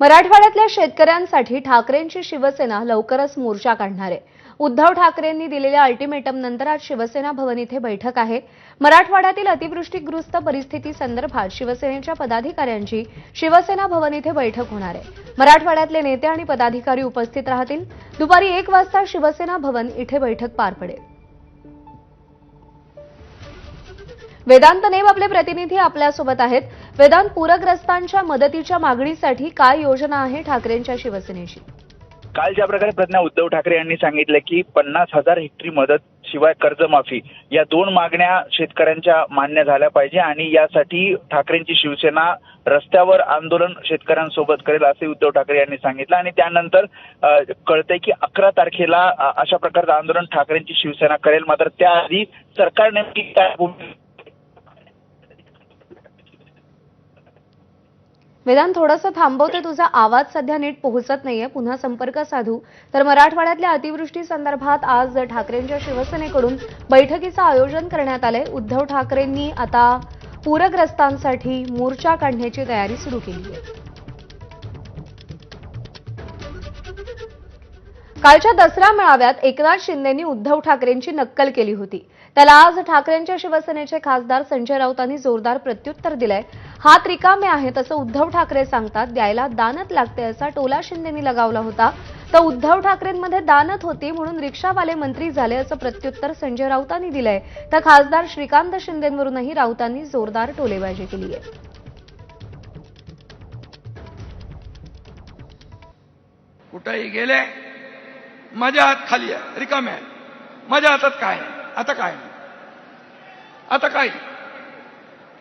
मराठवाड्यातल्या शेतकऱ्यांसाठी ठाकरेंची शिवसेना लवकरच मोर्चा काढणार आहे. उद्धव ठाकरेंनी दिलेल्या अल्टिमेटम नंतर आज शिवसेना भवन इथे बैठक आहे. मराठवाड्यातील अतिवृष्टीग्रस्त परिस्थिती संदर्भात शिवसेनेच्या पदाधिकाऱ्यांची शिवसेना भवन इथे बैठक होणार आहे. मराठवाड्यातले नेते आणि पदाधिकारी उपस्थित राहतील. दुपारी एक वाजता शिवसेना भवन इथे बैठक पार पडेल. वेदांत नेम आपले प्रतिनिधी आपल्यासोबत आहेत. वेदांत पूरग्रस्तांच्या मदतीच्या मागणीसाठी काय योजना आहे ठाकरेंच्या शिवसेनेशी काल ज्या प्रकारे प्रज्ञा उद्धव ठाकरे यांनी सांगितलं की पन्नास हजार हेक्टरी मदत शिवाय कर्जमाफी या दोन मागण्या शेतकऱ्यांच्या मान्य झाल्या पाहिजे आणि यासाठी ठाकरेंची शिवसेना रस्त्यावर आंदोलन शेतकऱ्यांसोबत करेल असे उद्धव ठाकरे यांनी सांगितलं आणि त्यानंतर कळते कळतंय की अकरा तारखेला अशा प्रकारचं आंदोलन ठाकरेंची शिवसेना करेल. मात्र त्याआधी सरकार नेमकी काय भूमिका वेदांत थोडंसं थांबवते तुझा आवाज सध्या नीट पोहोचत नाहीये. पुन्हा संपर्क साधू. तर मराठवाड्यातल्या अतिवृष्टी संदर्भात आज ठाकरेंच्या शिवसेनेकडून बैठकीचं आयोजन करण्यात आलंय. उद्धव ठाकरेंनी आता पूरग्रस्तांसाठी मोर्चा काढण्याची तयारी सुरू केली आहे. कालच्या दसरा मेळाव्यात एकनाथ शिंदेंनी उद्धव ठाकरेंची नक्कल केली होती. त्याला आज ठाकरेंच्या शिवसेनेचे खासदार संजय राऊतांनी जोरदार प्रत्युत्तर दिलंय. हात रिकामे आहेत असं उद्धव ठाकरे सांगतात. द्यायला दानत लागते असा टोला शिंदेनी लगावला होता. तर उद्धव ठाकरेंमध्ये दानत होती म्हणून रिक्षावाले मंत्री झाले असं प्रत्युत्तर संजय राऊतांनी दिलंय. तर खासदार श्रीकांत शिंदेंवरूनही राऊतांनी जोरदार टोलेबाजी केली आहे. कुठेही गेले माझ्या हात खाली आहे रिकामे आहे. माझ्या हातात काय आता काय आता काय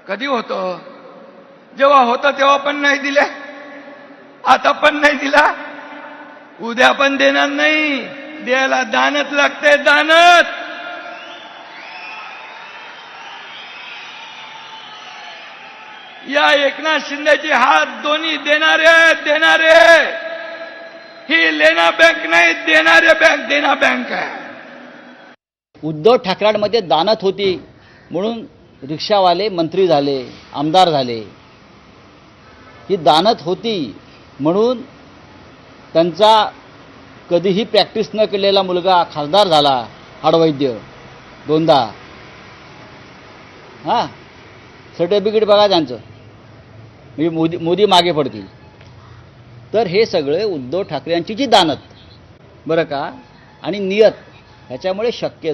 कधी होतं? जेव्हा होतं तेव्हा पण नाही दिल्या. आता पण नाही दिला. उद्या पण देणार नाही. द्यायला दानत लागते दानत या एकनाथ शिंदेची हात दोन्ही देणारे देणारे! ही लेना बँक नाही देणारे बँक देना बँक आहे. उद्धव ठाकरेंमध्ये दानत होती म्हणून रिक्षावाले मंत्री झाले आमदार झाले. ही दानत होती. म्हणून त्यांचा कधीही प्रॅक्टिस न केलेला मुलगा खासदार झाला हाडवैद्य दोनदा. हां? सर्टिफिकेट बघा त्यांचं. म्हणजे मोदी मोदी मागे पडतील. तर हे सगळे उद्धव ठाकरे यांची जी दानत. बरं का? आणि नियत. ह्याच्यामुळे शक्य झालं.